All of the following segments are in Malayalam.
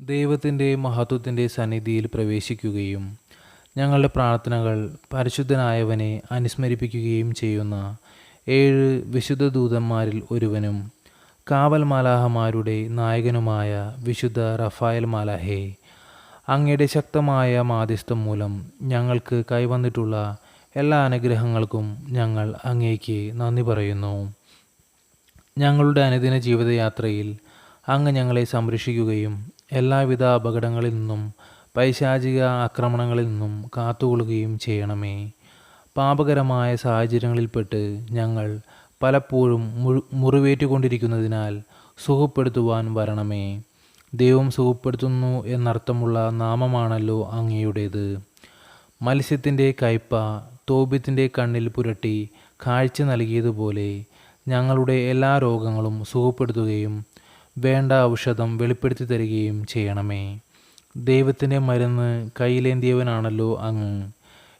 ദൈവത്തിന്റെ മഹത്വത്തിന്റെ സന്നിധിയിൽ പ്രവേശിക്കുകയും ഞങ്ങളുടെ പ്രാർത്ഥനകൾ പരിശുദ്ധനായവനെ അനുസ്മരിപ്പിക്കുകയും ചെയ്യുന്ന ഏഴ് വിശുദ്ധ ദൂതന്മാരിൽ ഒരുവനും കാവൽ മാലാഹമാരുടെ നായകനുമായ വിശുദ്ധ റഫായൽ മാലാഹെ. അങ്ങയുടെ ശക്തമായ മാധ്യസ്ഥം മൂലം ഞങ്ങൾക്ക് കൈവന്നിട്ടുള്ള എല്ലാ അനുഗ്രഹങ്ങൾക്കും ഞങ്ങൾ അങ്ങേക്ക് നന്ദി പറയുന്നു. ഞങ്ങളുടെ അനുദിന ജീവിതയാത്രയിൽ അങ്ങ് ഞങ്ങളെ സംരക്ഷിക്കുകയും എല്ലാവിധ അപകടങ്ങളിൽ നിന്നും പൈശാചിക ആക്രമണങ്ങളിൽ നിന്നും കാത്തുകൊള്ളുകയും ചെയ്യണമേ. പാപകരമായ സാഹചര്യങ്ങളിൽപ്പെട്ട് ഞങ്ങൾ പലപ്പോഴും മുറിവേറ്റുകൊണ്ടിരിക്കുന്നതിനാൽ സുഖപ്പെടുത്തുവാൻ വരണമേ. ദൈവം സുഖപ്പെടുത്തുന്നു എന്നർത്ഥമുള്ള നാമമാണല്ലോ അങ്ങയുടേത്. മത്സ്യത്തിന്റെ കയ്പ തോബ്യത്തിന്റെ കണ്ണിൽ പുരട്ടി കാഴ്ച നൽകിയതുപോലെ ഞങ്ങളുടെ എല്ലാ രോഗങ്ങളും സുഖപ്പെടുത്തുകയും വേണ്ട ഔഷധം വെളിപ്പെടുത്തി തരികയും ചെയ്യണമേ. ദൈവത്തിന്റെ മരുന്ന് കയ്യിലേന്തിയവനാണല്ലോ അങ്ങ്.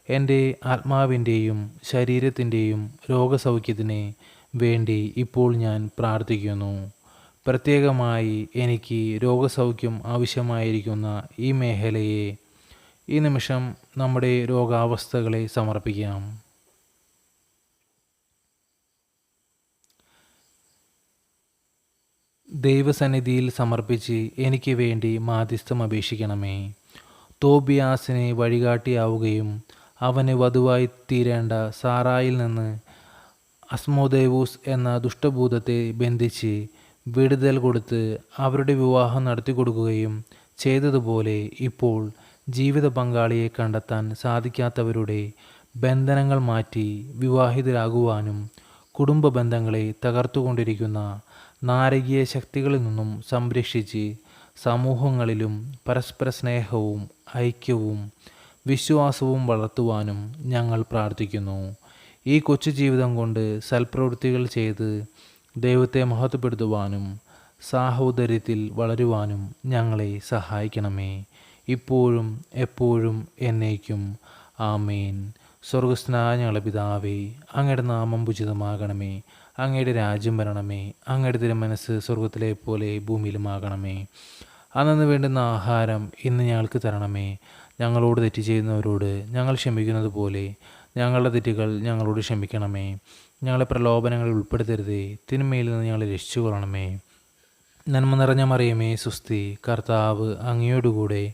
എന്റെ ആത്മാവിന്റെയും ശരീരത്തിന്റെയും രോഗസൗഖ്യത്തിന് വേണ്ടി ഇപ്പോൾ ഞാൻ പ്രാർത്ഥിക്കുന്നു. പ്രത്യേകമായി എനിക്ക് രോഗസൗഖ്യം ആവശ്യമായിരിക്കുന്ന ഈ മേഖലയെ ഈ നിമിഷം നമ്മുടെ രോഗാവസ്ഥകളെ സമർപ്പിക്കാം. ദൈവസന്നിധിയിൽ സമർപ്പിച്ച് എനിക്ക് വേണ്ടി മാധ്യസ്ഥം അപേക്ഷിക്കണമേ. തോബിയാസിനെ വഴികാട്ടിയാവുകയും അവന് വധുവായി തീരേണ്ട സാറായിൽ നിന്ന് അസ്മോദേവൂസ് എന്ന ദുഷ്ടഭൂതത്തെ ബന്ധിച്ച് വിടുതൽ കൊടുത്ത് അവരുടെ വിവാഹം നടത്തി കൊടുക്കുകയും ചെയ്തതുപോലെ ഇപ്പോൾ ജീവിത പങ്കാളിയെ കണ്ടെത്താൻ സാധിക്കാത്തവരുടെ ബന്ധനങ്ങൾ മാറ്റി വിവാഹിതരാകുവാനും കുടുംബ ബന്ധങ്ങളെ തകർത്തുകൊണ്ടിരിക്കുന്ന നാരകീയ ശക്തികളിൽ നിന്നും സംരക്ഷിച്ച് സമൂഹങ്ങളിലും പരസ്പര സ്നേഹവും ഐക്യവും വിശ്വാസവും വളർത്തുവാനും ഞങ്ങൾ പ്രാർത്ഥിക്കുന്നു. ഈ കൊച്ചു ജീവിതം കൊണ്ട് സൽപ്രവൃത്തികൾ ചെയ്ത് ദൈവത്തെ മഹത്വപ്പെടുത്തുവാനും സാഹോദര്യത്തിൽ വളരുവാനും ഞങ്ങളെ സഹായിക്കണമേ. ഇപ്പോഴും എപ്പോഴും എന്നേക്കും. ആമേൻ. സ്വർഗസ്നായ ഞങ്ങളുടെ പിതാവേ അങ്ങയുടെ നാമം ഉചിതമാകണമേ. അങ്ങയുടെ രാജ്യം വരണമേ. അങ്ങയുടെ തിരുമനസ് സ്വർഗത്തിലെ പോലെ ഭൂമിയിലുമാകണമേ. അന്നു വേണ്ടുന്ന ആഹാരം ഇന്ന് ഞങ്ങൾക്ക് തരണമേ. ഞങ്ങളോട് തെറ്റ് ചെയ്യുന്നവരോട് ഞങ്ങൾ ക്ഷമിക്കുന്നത് പോലെ ഞങ്ങളുടെ തെറ്റുകൾ ഞങ്ങളോട് ക്ഷമിക്കണമേ. ഞങ്ങളെ പ്രലോഭനങ്ങളിൽ ഉൾപ്പെടുത്തരുതേ. തിന്മയിൽ നിന്ന് ഞങ്ങളെ രക്ഷിച്ചു കൊള്ളണമേ നന്മ നിറഞ്ഞ മറിയമേ സുസ്തി കർത്താവ് അങ്ങയോടുകൂടെ